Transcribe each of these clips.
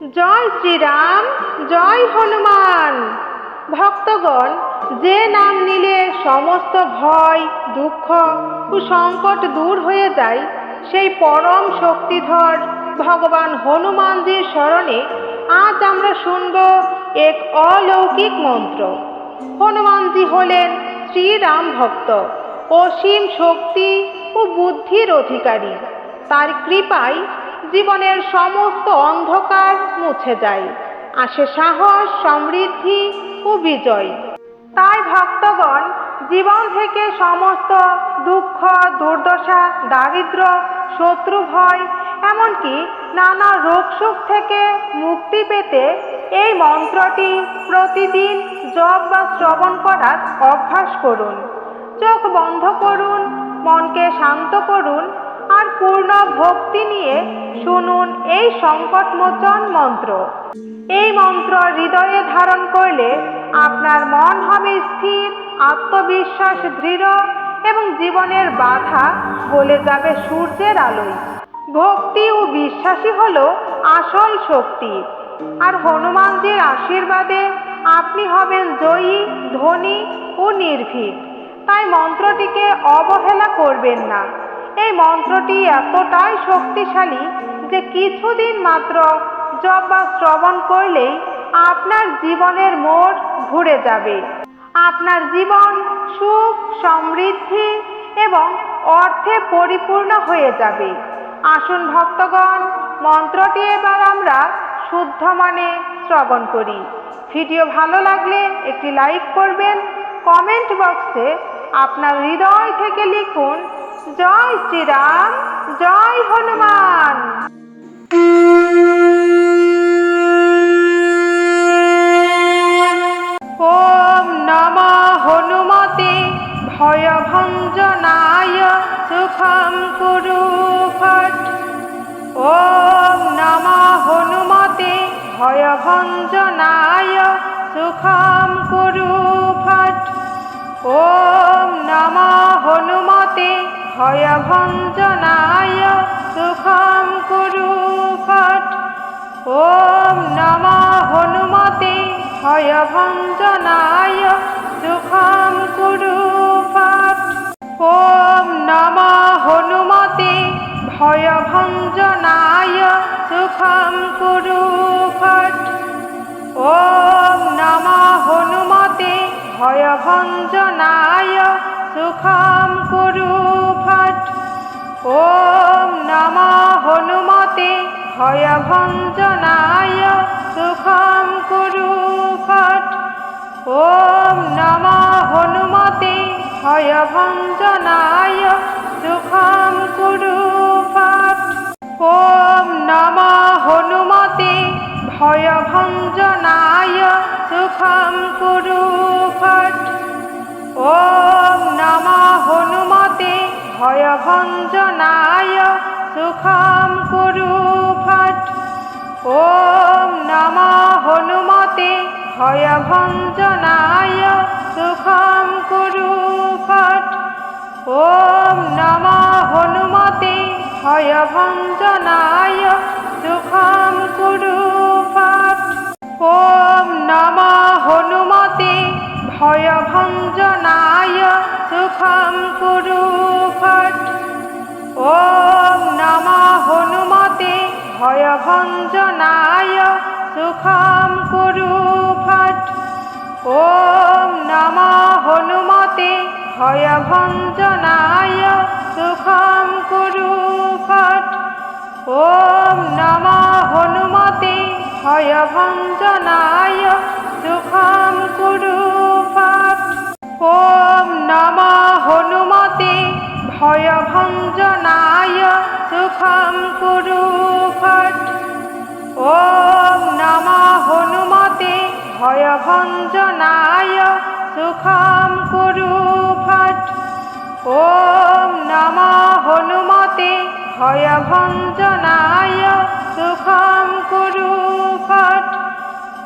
জয় শ্রীরাম, জয় হনুমান। ভক্তগণ, যে নাম নিলে সমস্ত ভয়, দুঃখ ও সংকট দূর হয়ে যায়, সেই পরম শক্তিধর ভগবান হনুমানজির স্মরণে আজ আমরা শুনব এক অলৌকিক মন্ত্র। হনুমানজি হলেন শ্রীরাম ভক্ত, অসীম শক্তি ও বুদ্ধির অধিকারী। তার কৃপায় জীবনের সমস্ত অন্ধকার মুছে যায়। আসে সাহস, সমৃদ্ধি ও বিজয়। তাই ভক্তগণ জীবন থেকে সমস্ত দুঃখ, দুর্দশা, দারিদ্র শত্রু ভয় এমনকি নানা রোগ সুখ থেকে মুক্তি পেতে এই মন্ত্রটি প্রতিদিন জপ বা শ্রবণ করার অভ্যাস করুন। চোখ বন্ধ করুন, মনকে শান্ত করুন পূর্ণ ভক্তি নিয়ে শুনুন এই সংকটমোচন মন্ত্র। এই মন্ত্র হৃদয়ে ধারণ করলে আপনার মন হবে স্থির, আত্মবিশ্বাস দৃঢ় এবং জীবনের বাধা গলে যাবে সূর্যের আলোয়। ভক্তি ও বিশ্বাসী হল আসল শক্তি। আর হনুমানজির আশীর্বাদে আপনি হবেন জয়ী, ধনী ও নির্ভীক। তাই মন্ত্রটিকে অবহেলা করবেন না। এই মন্ত্রটি এতটাই শক্তিশালী যে কিছুদিন মাত্র জপ বা শ্রবণ করলেই আপনার জীবনের মোড় ঘুরে যাবে। আপনার জীবন সুখ, সমৃদ্ধি এবং অর্থে পরিপূর্ণ হয়ে যাবে। আসুন ভক্তগণ, মন্ত্রটি এবার আমরা শুদ্ধ মানে শ্রবণ করি। ভিডিও ভালো লাগলে একটি লাইক করবেন, কমেন্ট বক্সে আপনার হৃদয় থেকে লিখুন জয় শ্রীরাম, জয় হনুমান। ওম নমঃ হনুমতে ভয়ভঞ্জনায় সুখম কুরু ফট। ওম নমঃ হনুমতে ভয়ভঞ্জনায় সুখম কুরু ফট। ওম নমঃ হনুমতে ভয়ভঞ্জনায় সুখম কুরু ফট ওম নমঃ হনুমতে ভয়ভঞ্জনায় সুখম কুরু ফট ওম নমঃ হনুমতে ভয়ভঞ্জনায় সুখম কুরু ফট ওম নমঃ হনুমতে ভয়ভঞ্জনায় সুখম কুরু ফট ওম নমঃ হনুমতে ভয়ভঞ্জনায় সুখম কুরু ফট ওম নমঃ হনুমতে ভয়ভঞ্জনায় সুখম কুরু ফট ওম নমঃ হনুমতে ভয়ভঞ্জনায় সুখম কুরু ফট ওম ভয়ভঞ্জনায় সুখম কুরু ফট ওম নমঃ হনুমতে ভয়ভঞ্জনায় সুখম কুরু ফট ওম নমঃ হনুমতে ভয়ভঞ্জনায় সুখম কুরু ফট ওম নমঃ হনুমতে ভয়ভঞ্জনায় সুখম কুরু ফট ওম নমঃ হনুমতে ভয়ভঞ্জনায় সুখম কুরু ফট ওম নমঃ হনুমতে ভয়ভঞ্জনায় সুখম কুরু ফট ওম নমঃ হনুমতে ভয়ভঞ্জনায় ॐ नमः हनुमते भयभञ्जनाय सुखं कुरु फट् ॐ नमः हनुमते भयभञ्जनाय सुखं कुरु फट् ॐ नमः हनुमते भयभञ्जनाय सुखं कुरु फट्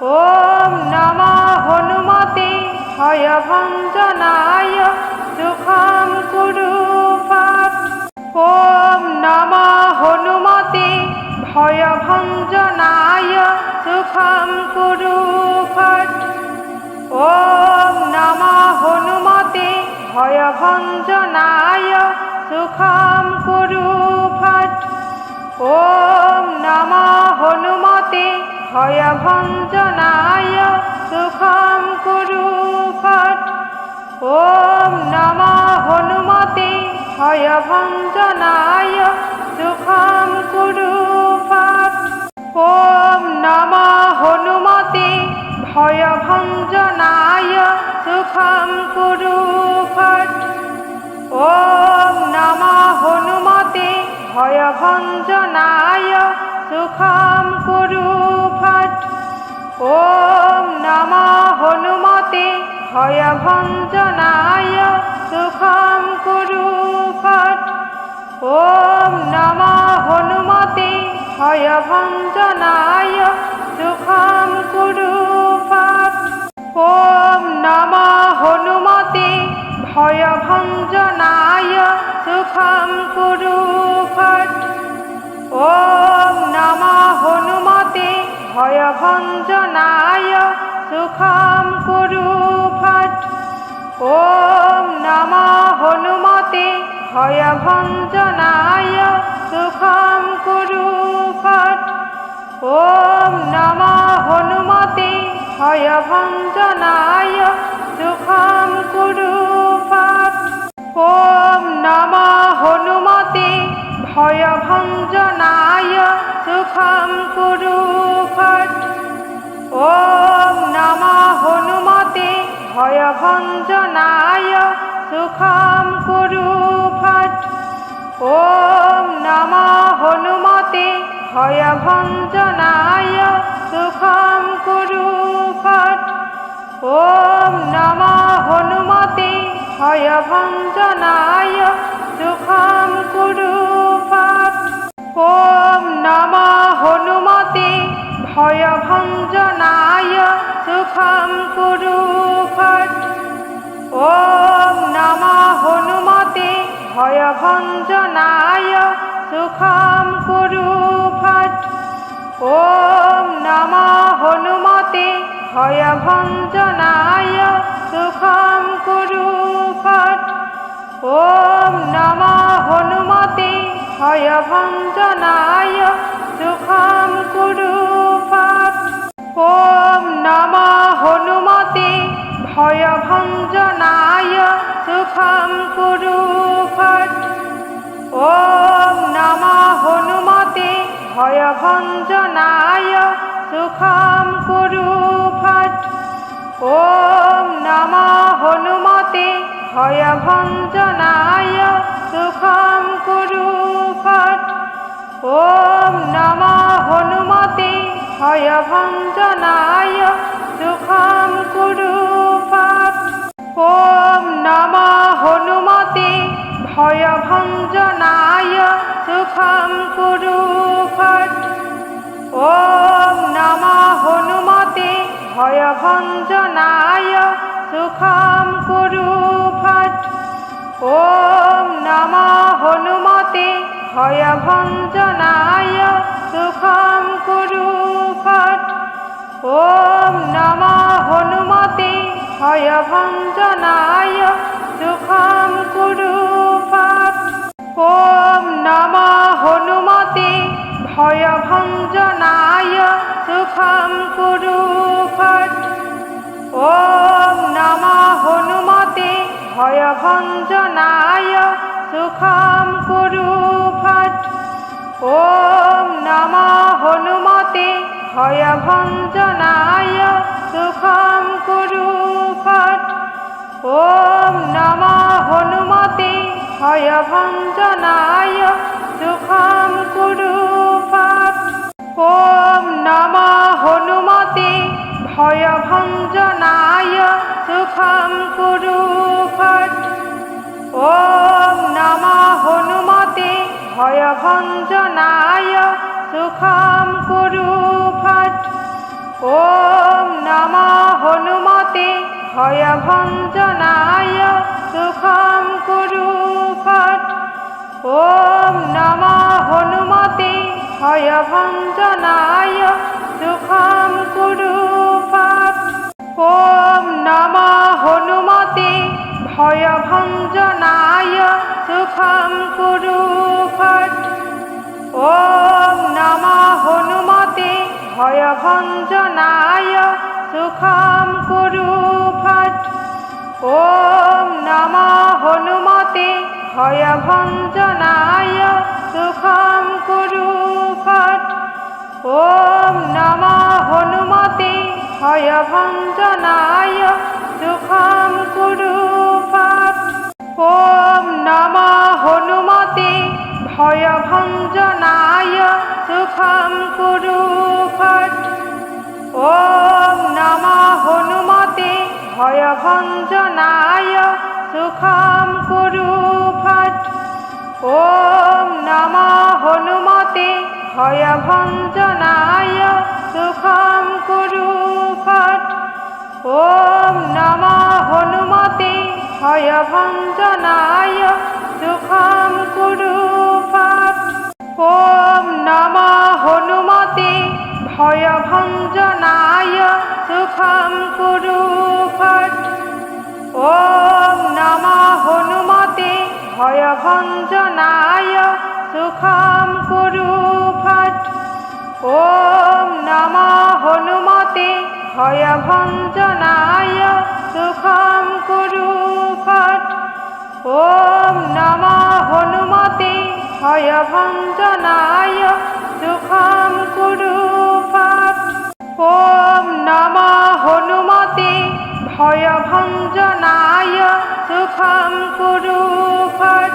ওম নমা হনুমতে ভয়ভঞ্জনায় সুখম কুরু পাঠ। ওম নমা হনুমতে ভয়ভঞ্জনায় সুখম কুরু পাঠ। ওম নমা হনুমতে ভয়ভঞ্জনায় সুখম কুরু ভট ওম নমা হনুমতে ভয়ভঞ্জনায় সুখম কুরু ফট ওম নম হনুমতে ভয়ভঞ্জনায় সুখম কুরু ফট ওম নম হনুমতে ভয়ভঞ্জনায় সুখম কুরু ফট ওম নম হনুমতে ভয়ভঞ্জনায় সুখম কুরু ভট। ওম নম হনুমতে ভয়ভঞ্জনায় সুখম কুরু ভট। ওম নম হনুমতে ভয়ভঞ্জনায় সুখম কুরু ভট। ওম নম হনুমতে ভয়ভঞ্জনায় সুখম কুরু ভট। ওম ভয়ভঞ্জনায় সুখম কুরু ফট ওম নম হনুমতে ভয়ভঞ্জনায় সুখম কুরু ফট ওম নম হনুমতে ভয়ভঞ্জনায় সুখম কুরু ফট ওম নম হনুমতে ভয়ভঞ্জনায় সুখম কুরু ওম নম হনুমতে ভয়ভঞ্জনায় সুখম কুরু ভট। ওম নম হনুমতে ভয়ভঞ্জনায় সুখম কুরু ভট। ওম নম হনুমতে ভয়ভঞ্জনায় সুখম কুরু ভট। ওম নম হনুমতে ভয়ভঞ্জনায় সুখম কুরু ফট ওম নম হনুমতে ভয়ভঞ্জনায় সুখম কুরু ফট ওম নম হনুমতে ভয়ভঞ্জনায় সুখম কুরু ফট ওম নম হনুমতে ভয়ভঞ্জনায় সুখম কুরু ॐ नमः हनुमते भयभञ्जनाय सुखं कुरु फट् ॐ नमः हनुमते भयभञ्जनाय सुखं कुरु फट् ॐ नमः हनुमते भयभञ्जनाय सुखं कुरु फट् ওম নম হনুমতে ভয়ভঞ্জনায় সুখম কুরু পাঠ। ওম নম হনুমতে ভয়ভঞ্জনায় সুখম কুরু পাঠ। ওম নম হনুমতে ভয়ভঞ্জনায় সুখম কুরু ভট ওম নম হন ভয়ভঞ্জনায় সুখম কুরু ফট ওম নম হনুমতে ভয়ভঞ্জনায় সুখম কুরু ফট ওম নম হনুমতে ভয়ভঞ্জনায় সুখম কুরু ফট ওম নম হনুমতে ভয়ভঞ্জনায় ওম নমা হনুমতে ভয়ভঞ্জনায় সুখম কুরু ফট ওম নমা হনুমতে ভয়ভঞ্জনায় সুখম কুরু ফট ওম নমা হনুমতে ভয়ভঞ্জনায় সুখম কুরু ফট ওম নমা হনুমতে ভয়ভঞ্জনায় সুখম কুরু ভট। ওম নম হনুমতে ভয়ভঞ্জনায় সুখম কুরু ভট। ওম নম হনুমতে ভয়ভঞ্জনায় সুখম কুরু ভট। ওম নম হনুমতে ভয়ভঞ্জনায় সুখাম কুরু ফট ওম নমা হনুমতে ভয়ভঞ্জনায় সুখম কুরু ফট ওম নমা হনুমতে ভয়ভঞ্জনায় সুখম কুরু ফট ওম নমা হনুমতে ভয়ভঞ্জনায় সুখম কুরু ফট ॐ नमो हनुमते भयभञ्जनाय सुखं कुरु फट् ॐ नमो हनुमते भयभञ्जनाय सुखं कुरु फट् ॐ नमो हनुमते भयभञ्जनाय सुखं कुरु फट् ওম নম হনুমতে ভয়ভঞ্জনায় সুখাম কুরু ওম নম হনুমতে ভয়ভঞ্জনায় সুখম কুরু পাঠ। ওম নম হনুমতে ভয়ভঞ্জনায় সুখম কুরু ওম নম হনুমতে ভয়ভঞ্জনায় সুখম কুরু ফট ওম নম হনুমতে ভয়ভঞ্জনায় সুখম কুরু ফট ওম নম হনুমতে ভয়ভঞ্জনায় সুখম কুরু ফট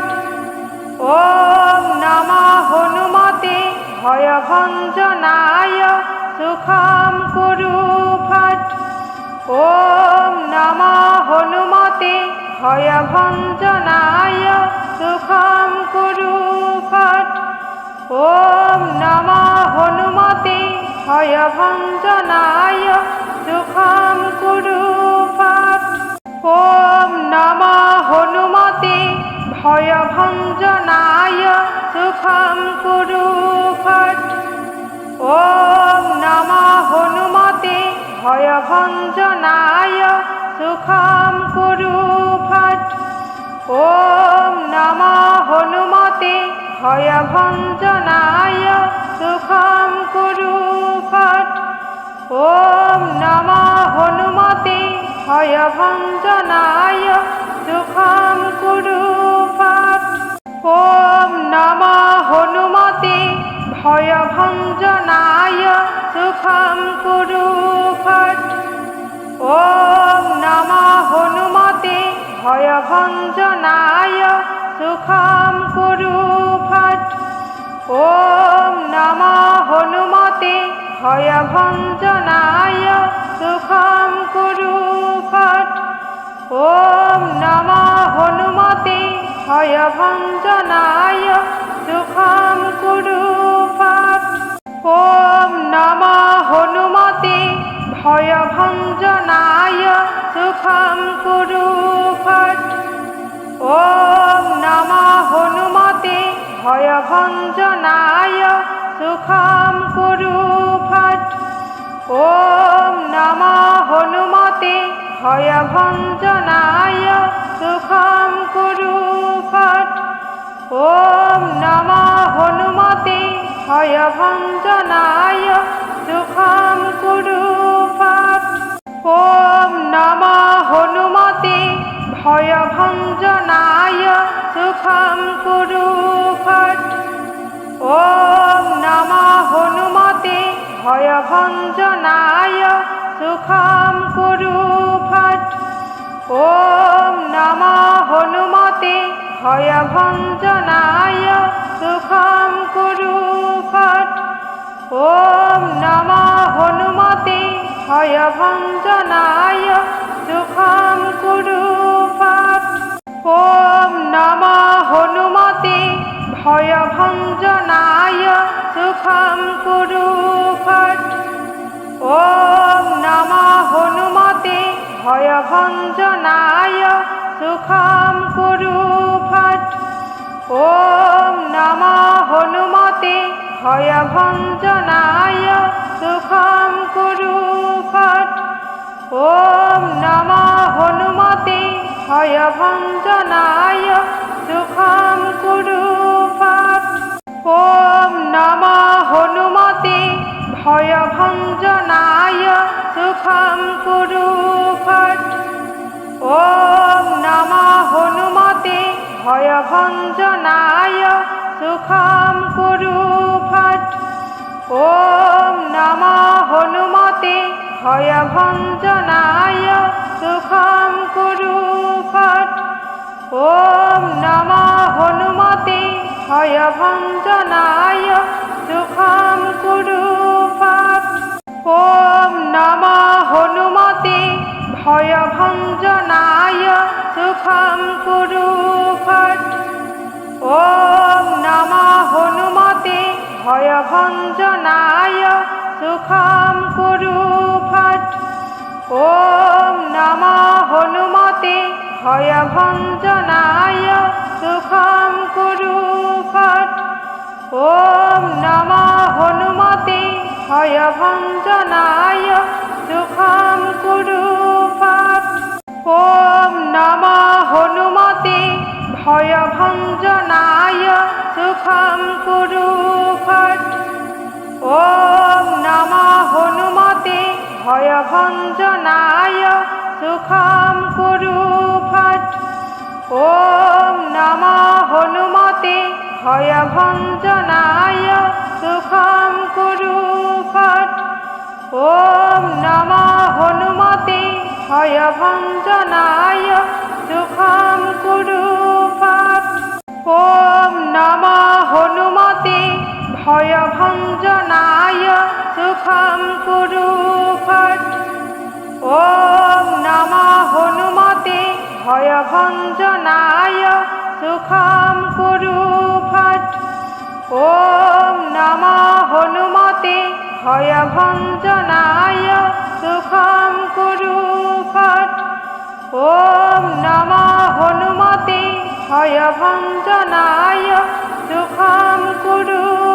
ওম নম হনুমতে ভয়ভঞ্জনায় সুখম করো ভট। ও নম হনুমতে ভয়ভঞ্জনায় সুখম কুরু ভট। ও নম হনুমতে ভয়ভঞ্জনায় সুখম কুরু ভট। ও নম হনুমতে ভয়ভঞ্জনায় সুখম কুরু ভট। ভয়ভঞ্জনায় সুখম কুরু ভট। ওম নম হনুমতে ভয়ভঞ্জনায় সুখম কুরু ভট। ওম নম হনুমতে ভয়ভঞ্জনায় সুখম কুরু ভট। ওম নম হনুমতে ভয়ভঞ্জনায় সুখম কুরু ফট ওম নম হনুমতে ভয়ভঞ্জনায় সুখম কুরু ফট ওম নম হনুমতে ভয়ভঞ্জনায় সুখম কুরু ফট ওম নম হনুমতে ভয়ভঞ্জনায় ভয়ভঞ্জনায় সুখম কুরু ফট ওম নম হনুমতে ভয়ভঞ্জনায় সুখম কুরু ফট ওম নম হনুমতে ভয়ভঞ্জনায় সুখম কুরু ফট ওম নম হনুমতে ভয়ভঞ্জনায় সুখম কুরু ॐ नमो हनुमते भयभञ्जनाय सुखं कुरु फट् ॐ नमो हनुमते भयभञ्जनाय सुखं कुरु फट् ॐ नमो हनुमते भयभञ्जनाय सुखं कुरु फट् ॐ नमो हनुमते ভয়ভঞ্জনায় দুঃখম কুরু পাঠ ওম নম হনুমতে ভয়ভঞ্জনায় সুখম কুরু পাঠ ওম নম হনুমতে ভয়ভঞ্জনায় সুখম কুরু ভট ওম নম হনুমতে ভয়ভঞ্জনায় সুখম কুরু ফট ওম নম হনুমতে ভয়ভঞ্জনায় সুখম কুরু ফট ওম নম হনুমতে ভয়ভঞ্জনায় সুখম কুরু ফট ওম নম হনুমতে ভয়ভঞ্জনায় সুখাম কুরু ভট। ও নম হনুমতে ভয়ভঞ্জনায় সুখাম কুরু ভট। ও নম হনুমতে ভয়ভঞ্জনায় সুখাম কুরু ভট। ও নম হনুমতে ভয়ভঞ্জনায় সুখাম ভঞ্জনায় সুখম কুরু ফট ও নম হনুমতে ভয় ভঞ্জনায় সুখম কুরু ফট ও নম হনুমতে ভয় ভঞ্জনায় সুখম কুরু ফট ও নম হনুমতে ভয় ভঞ্জনায় হম কুরু ফট। ওম নম হনুমতে ভয়ভঞ্জনা সুখম কুরু ফট। ওম নম হনুমতে ভয়ভঞ্জনা সুখম কুরু ফট। ওম নম হনুমতে ভয়ভঞ্জনা ভঞ্জনায় সুখম কুরু ভট। ওম নম হনুমতে ভয় ভঞ্জনায় সুখম কুরু ভট। ওম নম হনুমতে ভয় ভঞ্জনায় সুখম কুরু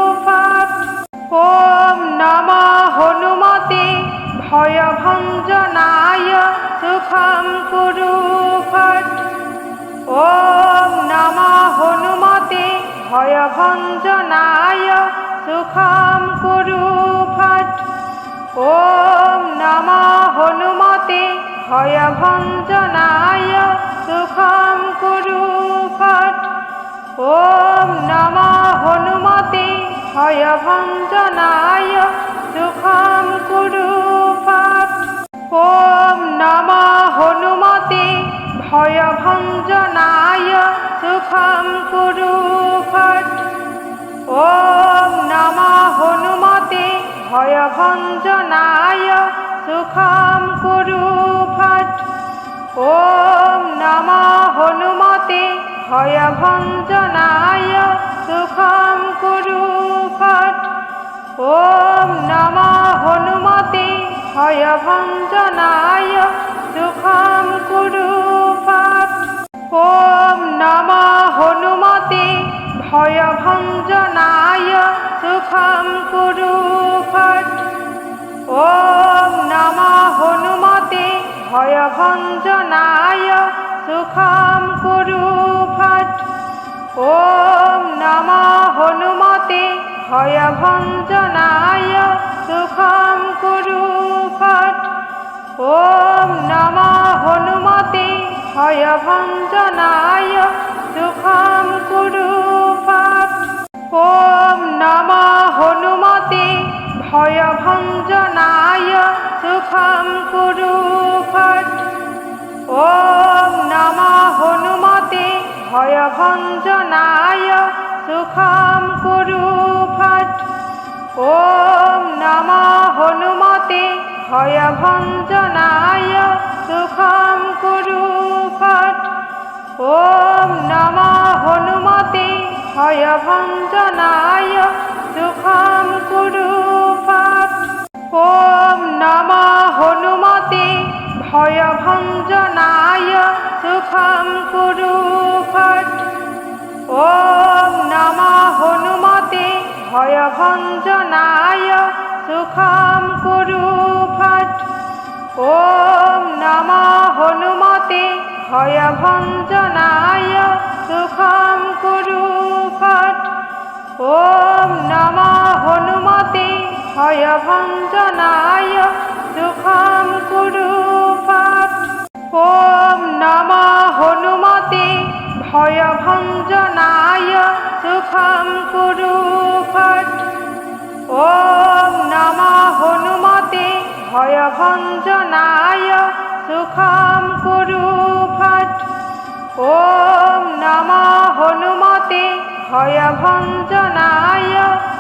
ভয়ভঞ্জনায় সুখম কুরু ফট ও নম হনুমতে ভয়ভঞ্জনায় সুখম কুরু ফট ও নম হনুমতে ভয়ভঞ্জনায় সুখম কুরু ফট ও নম হনুমতে ভয়ভঞ্জনায় সুখম কুরু ভট। ওম নম হনুমতে ভয়ভঞ্জনায় সুখম কুরু ভট। ওম নম হনুমতে ভয়ভঞ্জনায় সুখম কুরু ভট। ওম নম হনুমতে ভয়ভঞ্জনায় সুখম কুরু ॐ नमः हनुमते भयभञ्जनाय सुखं कुरु फट् ॐ नमः हनुमते भयभञ्जनाय सुखं कुरु फट् ॐ नमः हनुमते भयभञ्जनाय सुखं कुरु फट् ॐ नमः हनुमते ভয়ভং জনায় দুঃখম কুরু ওম নম হনুমতে ভয়ভং জনায় সুখম কুরু ফট ওম নম হনুমতে ভয়ভং জনায় সুখম কুরু ফট ওম নম হনুমতে ভয়ভং सुखं कुरु फट् ॐ नमः हनुमते भयभञ्जनाय सुखं कुरु फट् ॐ नमः हनुमते भयभञ्जनाय सुखं कुरु फट् ॐ नमः हनुमते भयभञ्जनाय सुखं कुरु फट् ওম নমঃ হনুমতে ভয়ভঞ্জনায় সুখম কুরু ফট ওম নমঃ হনুমতে ভয়ভঞ্জনায় সুখম কুরু ফট ওম নমঃ হনুমতে ভয়ভঞ্জনায় সুখম কুরু ফট ওম নমঃ হনুমতে ভয়ভঞ্জনায় সুখম কুরু ফট ওম নমঃ হনুমতে ভয়ভঞ্জনায়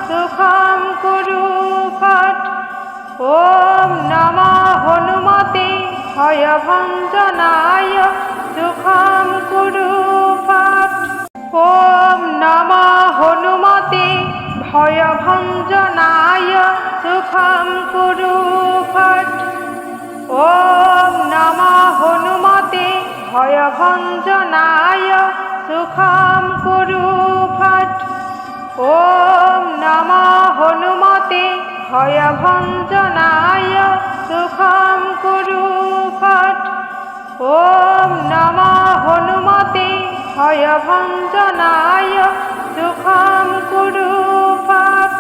সুখম কুরু ফট ওম নমঃ হনুমতে ভয়ভঞ্জনায় সুখম কুরু ফট ওম নমঃ হনুমতে ভয়ভঞ্জনায় সুখম কুরু ফট ওম নমঃ হনুমতে ভয়ভঞ্জনায় সুখম কুরু ফট ওম নমঃ হনুমতে ভয়ভঞ্জনায় সুখম কুরু ফট ওম নমঃ হনুমতে ভয়ভঞ্জনায় সুখম কুরু ফট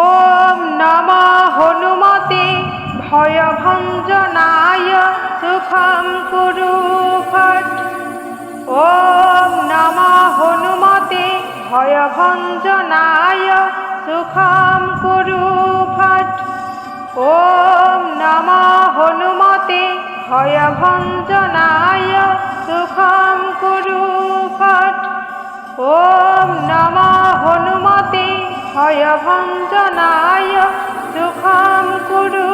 ওম নমঃ হনুমতে ভয়ভঞ্জনায় সুখম কুরু ফট ওম নমঃ হনুমতে ভয়ভঞ্জনায় সুখম কুরু ফট ওম নমঃ হনুমতে ভয়ভঞ্জনায় সুখম কুরু ফট ওম নমঃ হনুমতে ভয়ভঞ্জনায় সুখম কুরু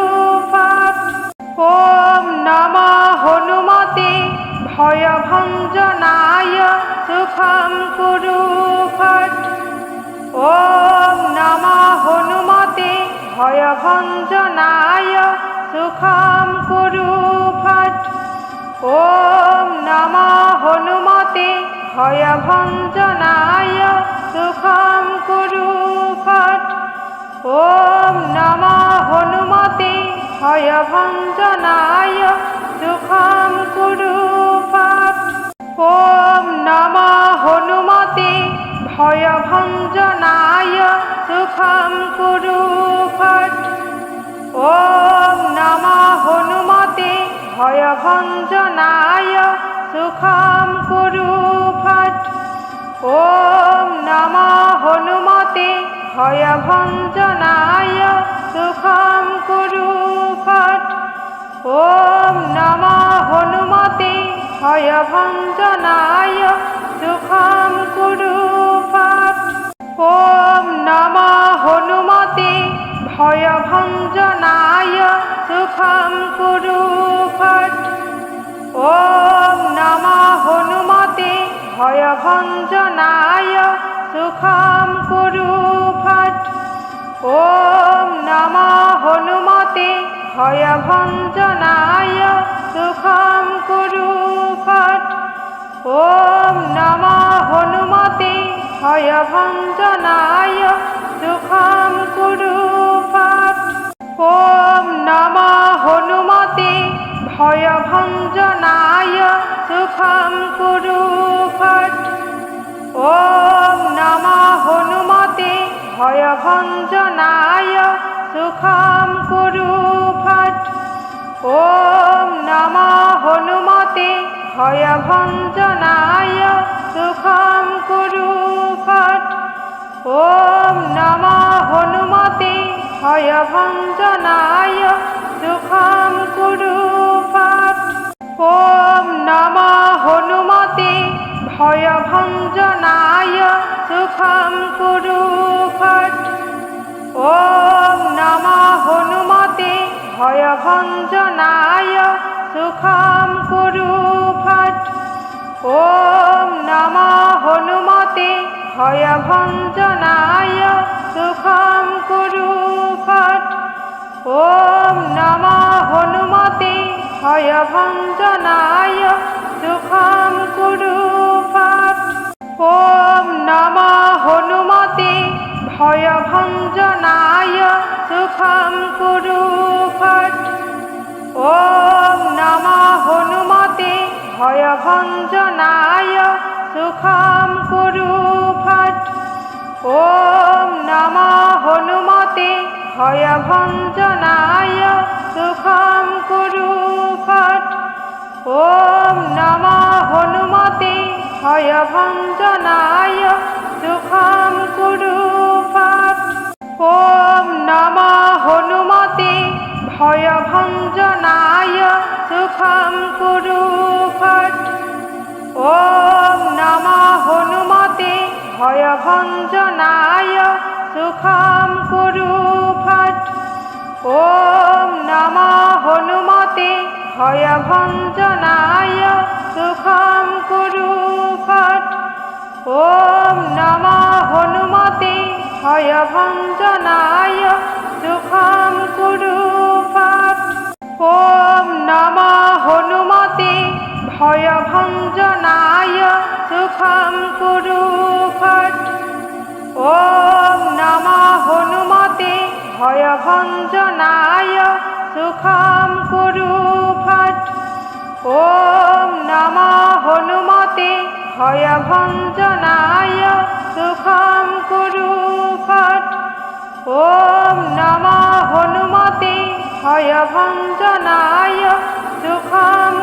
ফট ওম নমঃ হনুমতে ভয়ভঞ্জনায় সুখম কুরু ওম নমঃ হনুমতে ভয়ভঞ্জনায় সুখম কুরু ওম নমঃ হনুমতে ভয়ভঞ্জনায় সুখম কুরু ফট ওম নমঃ হনুমতে ভয়ভঞ্জনায় সুখম কুরু ফট ওম নমঃ হনুমতে ভয়ভঞ্জনায় সুখম কুরু ফট ওম নমঃ হনুমতে ভয়ভঞ্জনায় সুখম কুরু ফট ওম নমঃ হনুমতে ভয়ভঞ্জনায় সুখম কুরু ফট ওম নমঃ হনুমতে ভয়ভঞ্জনায় সুখম কুরু ফট ওম নমঃ হনুমতে ভয়ভঞ্জনায় সুখম কুরু ফট ওম নমঃ হনুমতে ভয়ভঞ্জনায় সুখম ওম নমঃ হনুমতে ভয়ভঞ্জনায় সুখম কুরু ফট। ওম নমঃ হনুমতে ভয়ভঞ্জনায় সুখম কুরু ফট। ওম নমঃ হনুমতে ভয়ভঞ্জনায় সুখম কুরু ফট। ওম নমঃ হনুমতে ভয়ভঞ্জনায় সুখম কুরু ফট ওম নমঃ হনুমতে ভয়ভঞ্জনায় সুখম কুরু ফট ওম নমঃ হনুমতে ভয়ভঞ্জনায় সুখম কুরু ফট ওম নমঃ হনুমতে ভয়ভঞ্জনায় সুখম কুরু ফট ওম নমঃ হনুমতে ভয়ভঞ্জনায় সুখম কুরু ফট ওম নমঃ হনুমতে ভয়ভঞ্জনায় সুখম কুরু ফট ওম নমঃ হনুমতে ভয়ভঞ্জনায় সুখম কুরু ফট ॐ नमः हनुमते भयभञ्जनाय सुखं कुरु फट् ॐ नमः हनुमते भयभञ्जनाय सुखं कुरु फट् ॐ नमः हनुमते भयभञ्जनाय सुखं कुरु फट् ॐ नमः हनुमते ভয়ভঞ্জনায় সুখম কুরু ফট ওম নমঃ হনুমতে ভয়ভঞ্জনায় সুখম কুরু ফট ওম নমঃ হনুমতে ভয়ভঞ্জনায় সুখম কুরু ফট ওম নমঃ হনুমতে ভয়ভঞ্জনায় সুখম কুরু ফট ওম নমঃ হনুমতে ভয়ভঞ্জনায় সুখম কুরু ফট ওম নমঃ হনুমতে ভয়ভঞ্জনায় সুখম কুরু ফট ওম নমঃ হনুমতে ভয়ভঞ্জনায় সুখম কুরু ভট। ওম নম হনুমতে ভয়ভঞ্জনায় সুখম কুরু ভট। ওম নম হনুমতে ভয়ভঞ্জনায় সুখম